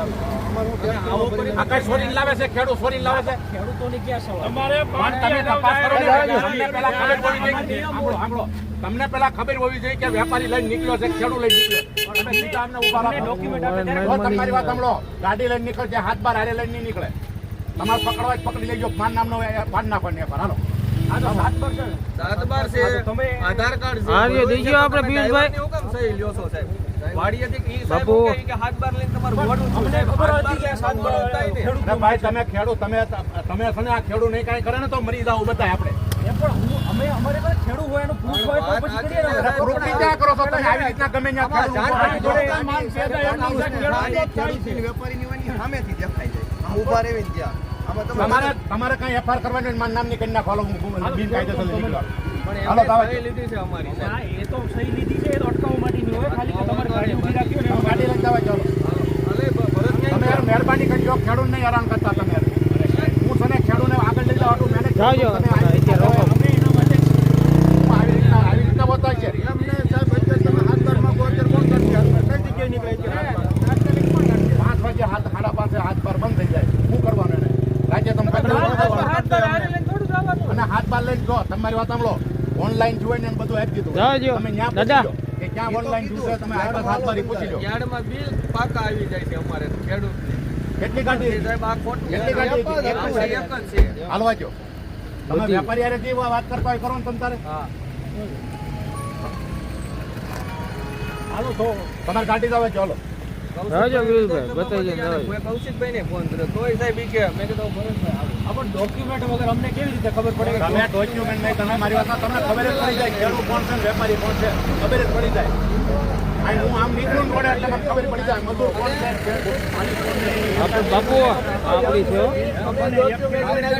આ કઈ લાવે છે ખેડૂત સોરીને લાવે છે. ખેડૂતોની ક્યાં સવાલ? તમારે પણ તમે તપાસ કરો તમને પેલા ખબર હોવી જોઈએ સાંભળો, સાંભળો. તમને પેલા ખબર હોવી જોઈએ કે વેપારી લઈને નીકળ્યો છે ખેડૂત લઈને નીકળ્યો તમે સીધા અમને ઊભા રાખો. ડોક્યુમેન્ટ આપે ત્યારે જો તમારી વાત સાંભળો. ગાડી લઈને નીકળશે હાથ બાર હારે લઈને નહીં નીકળે. તમારે પકડવા જ પકડી લેજો. માન નામનો પાડ નાખો ને હાલો. આ તો સાત પર હાલો ને. સાત બાર છે. તમે- આધાર કાર્ડ છે. આપણે પિયુષભાઈ. બાપુ. ભાઈ તમે ખેડૂત તમે તમે છે ને આ ખેડૂત નહીં કાંઈ કરે ને તો મરી જાવ બધાય આપણે. તમારે તમારે કઈ એફઆઈઆર કરવાની હોય નામની કરી નાખો. હું બિનકાયદેસર નીકળો. પણ હાલો, એમણે દાવા સહી લીધી છે અમારી એ તો સહી લીધી છે એ તો અટકાવવા માટેની હોય ખાલી કે તમારે ગાડી ઊભી રાખી હોય ને એમાં ગાડી લઈને જવા ચાલો હાલે, ભરત ક્યાંય તમે યાર મહેરબાની કરજો ખેડૂત નહીં હેરાન કરતા તમે. હું છે ને ખેડૂતને આગળ લઈ જાઉં છું મેનેજ જ તમે હાથ બાર લઈને થોડું જવાનું. અને હાથ બાર લઈને જો તમારી વાત સાંભળો. ઓનલાઈન જોઈને એમ બધું આપી દીધું. તમે ન્યા દાદા. કે ક્યાં ઓનલાઈન જોશે તમે આગળ હાથ બારી પૂછી લો. યાર્ડમાં બિલ પાકા આવી જાય છે અમારે ખેડૂતને. કેટલી ગાડી સાહેબ આ ખોટું કેટલી એક જ છે. હાલવા જો તમે. વેપારી હારે જે વાત કરતા હોય કરો ને તમ તારે. હા. હાલો તો તમારે ગાડી જ ચાલો document વગર અમને કેવી રીતે ખબર પડે? તમે ડોક્યુમેન્ટ નહીં તમે મારી વાત તમને ખબર જ પડી જાય ખેડૂત કોણ છે વેપારી કોણ છે ખબર જ પડી જાય. આપણે બાપુ આપણી છે